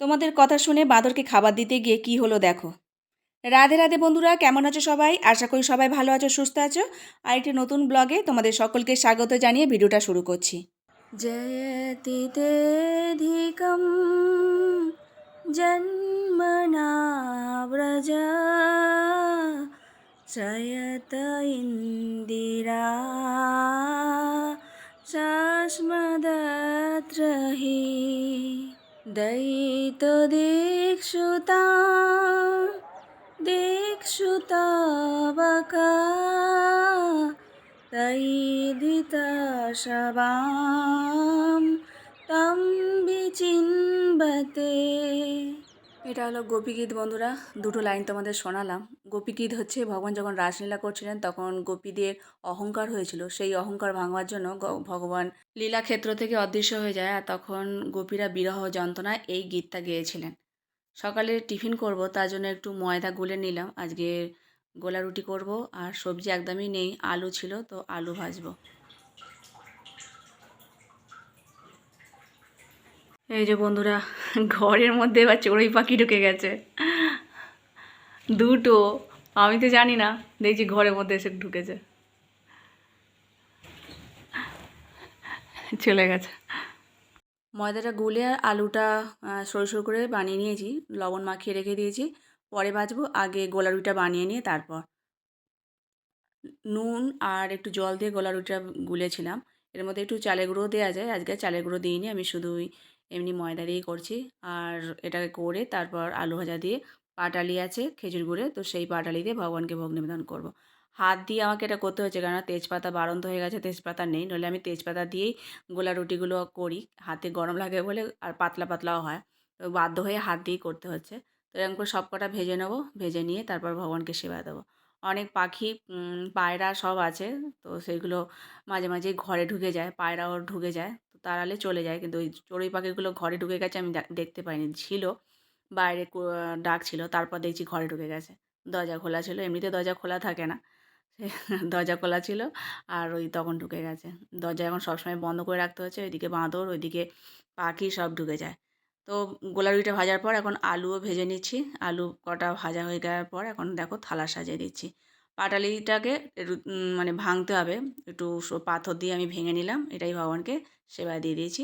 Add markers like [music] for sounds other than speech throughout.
তোমাদের কথা শুনে বাঁদরকে খাবার দিতে গিয়ে কি হলো দেখো। রাধে রাধে বন্ধুরা, কেমন আছো সবাই? আশা করি সবাই ভালো আছো, সুস্থ আছো। আর একটি নতুন ব্লগে তোমাদের সকলকে স্বাগত জানিয়ে ভিডিওটা শুরু করছি। জয়তি তেধিকম জন্মনা ইন্দিরা শাসমদত্রহি দয়িত দীক্ষুতা দীক্ষুতবকা সবাম তম বিচিনবতে এটা হলো গোপীগীত বন্ধুরা। দুটো লাইন তোমাদের শোনালাম। গোপীগীত হচ্ছে, ভগবান যখন রাসলীলা করছিলেন তখন গোপীদের অহংকার হয়েছিল। সেই অহংকার ভাঙবার জন্য ভগবান লীলাক্ষেত্র থেকে অদৃশ্য হয়ে যায় আর তখন গোপীরা বিরহ যন্ত্রণায় এই গীতটা গেয়েছিলেন। সকালে টিফিন করব, তার জন্য একটু ময়দা গুলে নিলাম। আজকে গোলা রুটি করব আর সবজি একদমই নেই, আলু ছিল, তো আলু ভাজবো। এই যে বন্ধুরা, ঘরের মধ্যে এবার চড়ুই পাখি ঢুকে গেছে। দুটো, আমি তো জানি না, দেখছি ঘরের মধ্যে এসে ঢুকেছে। চলে গেছে। ময়দাটা গুলে আর আলুটা সরু সরু করে বানিয়ে নিয়েছি, লবণ মাখিয়ে রেখে দিয়েছি। পরে ভাজবো, আগে গোলা রুটিটা বানিয়ে নিয়ে তারপর। নুন আর একটু জল দিয়ে গোলা রুটিটা গুলেছিলাম। এর মধ্যে একটু চালের গুঁড়ো দেওয়া যায়, আজকে চালের গুঁড়ো দিইনি, আমি শুধুই এমনি ময়দা দিয়েই করছি। আর এটাকে করে তারপর আলু ভাজা দিয়ে পাটালি আছে, খেজুর গুড়ে, তো সেই পাটালি দিয়ে ভগবানকে ভোগ নিবেদন করব। হাত দিয়ে আমাকে এটা করতে হচ্ছে কেননা তেজপাতা বারন্ত হয়ে গেছে, তেজপাতা নেই, নইলে আমি তেজপাতা দিয়েই গোলা রুটিগুলো করি। হাতে গরম লাগে বলে আর পাতলা পাতলাও হয়, তো বাধ্য হয়ে হাত দিয়েই করতে হচ্ছে। তো এরকম করে সব কটা ভেজে নেব, ভেজে নিয়ে তারপর ভগবানকে সেবা দেবো। অনেক পাখি পায়রা সব আছে, তো সেইগুলো মাঝে মাঝে ঘরে ঢুকে যায়, পায়রাও ঢুকে যায়। তাড়ালে চলে যায়। কিন্তু ওই চড়ুই পাখিগুলো ঘরে ঢুকে গেছে আমি দেখতে পাইনি। ছিল, বাইরে ডাক ছিল, তারপর দেখছি ঘরে ঢুকে গেছে। দরজা খোলা ছিল, এমনিতে দরজা খোলা থাকে না। [laughs] দরজা খোলা ছিল আর ওই তখন ঢুকে গেছে। দরজা এখন সবসময় বন্ধ করে রাখতে হচ্ছে, ওইদিকে বাঁদর, ওইদিকে পাখি সব ঢুকে যায়। তো গোলা ভাজার পর এখন আলুও ভেজে নিচ্ছি। আলু কটা ভাজা হয়ে যাওয়ার পর এখন দেখো থালা সাজিয়ে দিচ্ছি। পাটালিটাকে একটু মানে ভাঙতে হবে। একটু পাথর দিয়ে আমি ভেঙে নিলাম। এটাই ভগবানকে সেবা দিয়ে দিয়েছি।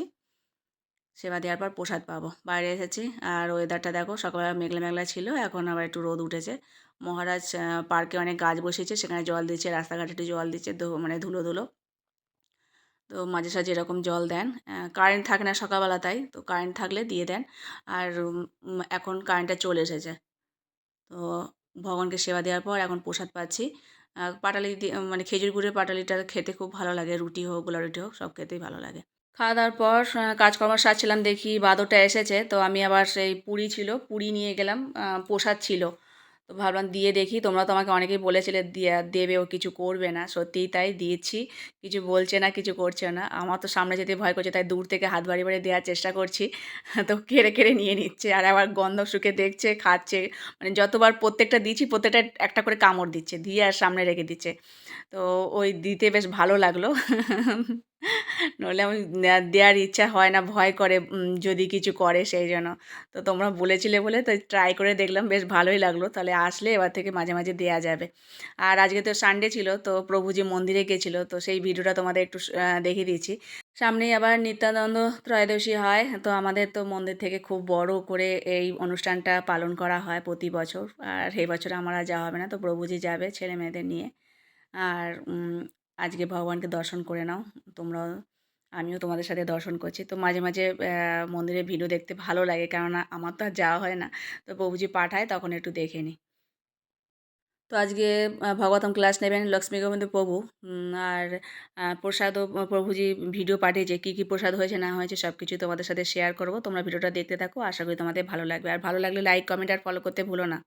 সেবা দেওয়ার পর প্রসাদ পাবো। বাইরে এসেছি। আর ওয়েদারটা দেখো, সকালবেলা মেঘলা মেঘলা ছিল। এখন আবার একটু রোদ উঠেছে। মহারাজ পার্কে অনেক গাছ বসেছে সেখানে জল দিচ্ছে, রাস্তাঘাটে একটু জল দিচ্ছে মানে ধুলো ধুলো। তো মাঝে সাঝে এরকম জল দেন। কারেন্ট থাকে না সকালবেলা তাই। তো কারেন্ট থাকলে দিয়ে দেন। আর এখন কারেন্টটা চলে এসেছে। তো ভগবানকে সেবা দেওয়ার পর এখন প্রসাদ পাচ্ছি। পাটালি মানে খেজুর গুড়ের পাটালিটা খেতে খুব ভালো লাগে, রুটি হোক গোলা রুটি হোক, সব খেতেই ভালো লাগে। খাওয়া দাওয়ার পর কাজকর্ম সারছিলাম, দেখি বাদরটা এসেছে, তো আমি আবার সেই পুরি ছিল, পুরি নিয়ে গেলাম প্রসাদ ছিল। তো ভাবলাম দিয়ে দেখি, তোমরা তো আমাকে অনেকেই বলেছিলে দিয়ে, দেবে ও কিছু করবে না। সত্যিই তাই দিয়েছি কিছু বলছে না, কিছু করছে না। আমার তো সামনে যেতে ভয় করছে, তাই দূর থেকে হাত বাড়ি বাড়ি দেওয়ার চেষ্টা করছি। তো কেড়ে কেড়ে নিয়ে নিচ্ছে আর আবার গন্ধ শুকে দেখছে, খাচ্ছে। মানে যতবার প্রত্যেকটা দিচ্ছি, প্রত্যেকটা একটা করে কামড় দিচ্ছে, দিয়ে আর সামনে রেখে দিচ্ছে। তো ওই দিতে বেশ ভালো লাগল। নইলে আমি দেওয়ার ইচ্ছা হয় না, ভয় করে যদি কিছু করে সেই জন্য। তো তোমরা বলেছিলে বলে তো ট্রাই করে দেখলাম, বেশ ভালোই লাগল। তাহলে আসলে এবার থেকে মাঝে মাঝে দেয়া যাবে। আর আজকে তো সানডে ছিল, তো প্রভুজি মন্দিরে গেছিল, তো সেই ভিডিওটা তোমাদের একটু দেখিয়ে দিয়েছি সামনেই আবার নিত্যানন্দ ত্রয়োদশী হয়, তো আমাদের তো মন্দির থেকে খুব বড় করে এই অনুষ্ঠানটা পালন করা হয় প্রতি বছর। আর এই বছর আমার আর যাওয়া হবে না, তো প্রভুজি যাবে ছেলে মেয়েদের নিয়ে। আর আজকে ভগবানকে দর্শন করে নাও। তোমরাও আমিও তোমাদের সাথে দর্শন করছি। তো মাঝে মাঝে মন্দিরে ভিডিও দেখতে ভালো লাগে, কেননা আমার তো আর যাওয়া হয় না। তো প্রভুজি পাঠায়, তখন একটু দেখে নিই তো আজকে ভাগবতম ক্লাস নেবেন লক্ষ্মী গোবিন্দ প্রভু। আর প্রসাদও প্রভুজি ভিডিও পাঠিয়েছে, কী কী প্রসাদ হয়েছে, না হয়েছে সব কিছু তোমাদের সাথে শেয়ার করব। তোমরা ভিডিওটা দেখতে থাকো, আশা করি তোমাদের ভালো লাগবে। আর ভালো লাগলে লাইক কমেন্ট আর ফলো করতে ভুলো না।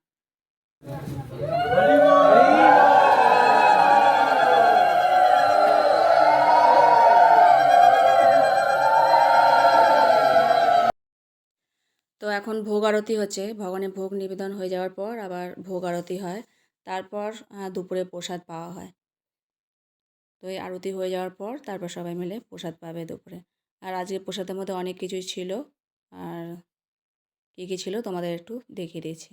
এখন ভোগ আরতি হচ্ছে। ভগবানের ভোগ নিবেদন হয়ে যাওয়ার পর আবার ভোগ আরতি হয়। তারপর দুপুরে প্রসাদ পাওয়া হয়। তো এই আরতি হয়ে যাওয়ার পর তারপর সবাই মিলে প্রসাদ পাবে দুপুরে। আর আজকে প্রসাদের মধ্যে অনেক কিছুই ছিল। আর কী কী ছিল তোমাদের একটু দেখিয়ে দিয়েছি।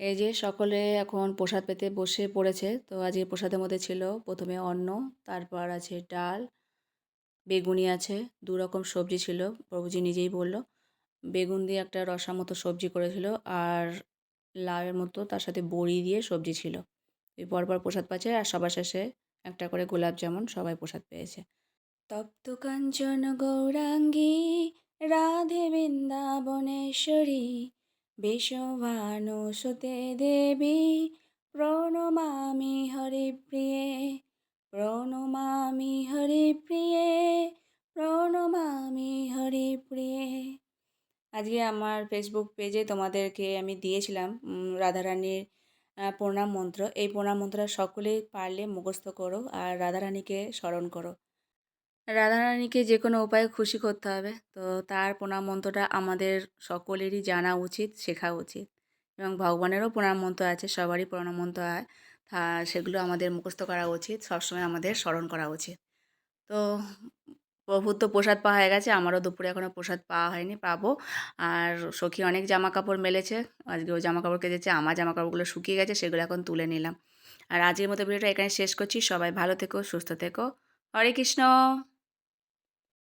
এই যে সকলে এখন প্রসাদ পেতে বসে পড়েছে। তো আজকে প্রসাদের মধ্যে ছিল প্রথমে অন্ন, তারপর আছে ডাল, বেগুনি আছে, দু রকম সবজি ছিল। প্রভুজি নিজেই বলল। বেগুন দিয়ে একটা রসা মতো সবজি করেছিল আর লাউয়ের মতো তার সাথে বড়ি দিয়ে সবজি ছিল। এই পরপর প্রসাদ পাচ্ছে আর সবার শেষে একটা করে গোলাপ জামুন সবাই প্রসাদ পেয়েছে। তপ্ত কাঞ্চন গৌরাঙ্গী, রাধে বৃন্দাবনেশ্বরী, বেশভানুসুতে দেবী, প্রণমামি হরিপ্রিয়ে প্রণমামি হরিপ্রিয়ে। আজকে আমার ফেসবুক পেজে তোমাদেরকে আমি দিয়েছিলাম রাধারানীর প্রণাম মন্ত্র। এই প্রণাম মন্ত্রটা সকলেই পারলে মুখস্থ করো আর রাধারানীকে স্মরণ করো। রাধারানীকে যে কোনো উপায়ে খুশি করতে হবে। তো তার প্রণাম মন্ত্রটা আমাদের সকলেরই জানা উচিত, শেখা উচিত। এবং ভগবানেরও প্রণাম মন্ত্র আছে, সবারই প্রণাম মন্ত্র সেগুলো আমাদের মুখস্থ করা উচিত, সবসময় আমাদের স্মরণ করা উচিত। তো প্রভুর তো প্রসাদ পাওয়া হয়ে গেছে, আমারও দুপুরে এখনও প্রসাদ পাওয়া হয়নি, পাবো। আর সখী অনেক জামা কাপড় মেলেছে, আজকে ও জামা কাপড় কেজেছে আমার জামা কাপড়গুলো শুকিয়ে গেছে, সেগুলো এখন তুলে নিলাম। আর আজকের মতো ভিডিওটা এখানে শেষ করছি, সবাই ভালো থেকো, সুস্থ থেকো। হরে কৃষ্ণ!